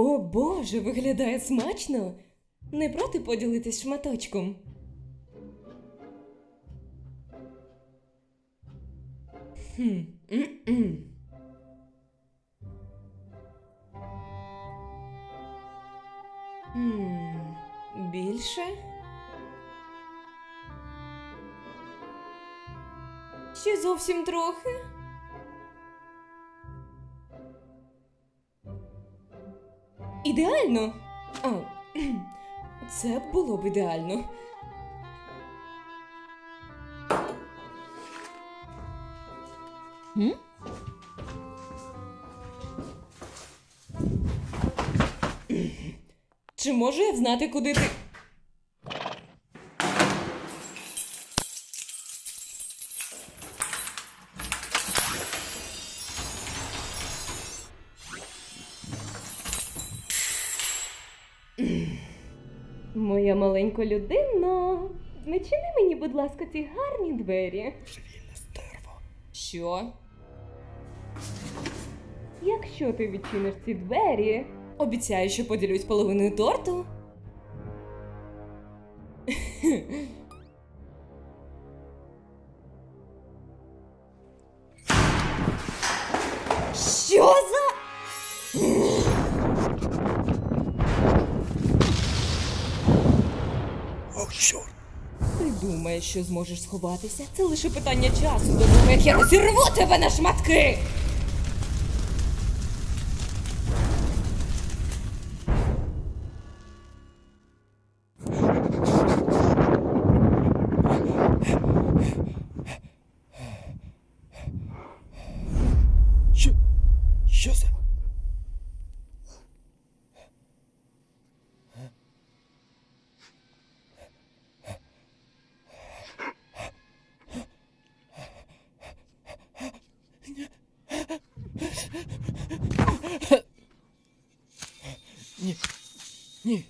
О Боже, виглядає смачно. Не проти поділитись шматочком. Хм. Хм. Більше? Ще зовсім трохи. Ідеально. А, це було б ідеально. М? Чи можу я знати, куди ти. Моя маленька людина. Не чини мені, будь ласка, ці гарні двері. Божевільне стерво. Що? Якщо ти відчиниш ці двері, обіцяю, що поділюсь половиною торту. Що за. Ти думаєш, що зможеш сховатися? Це лише питання часу до того, як я розірву тебе на шматки. Що? Що це? 你你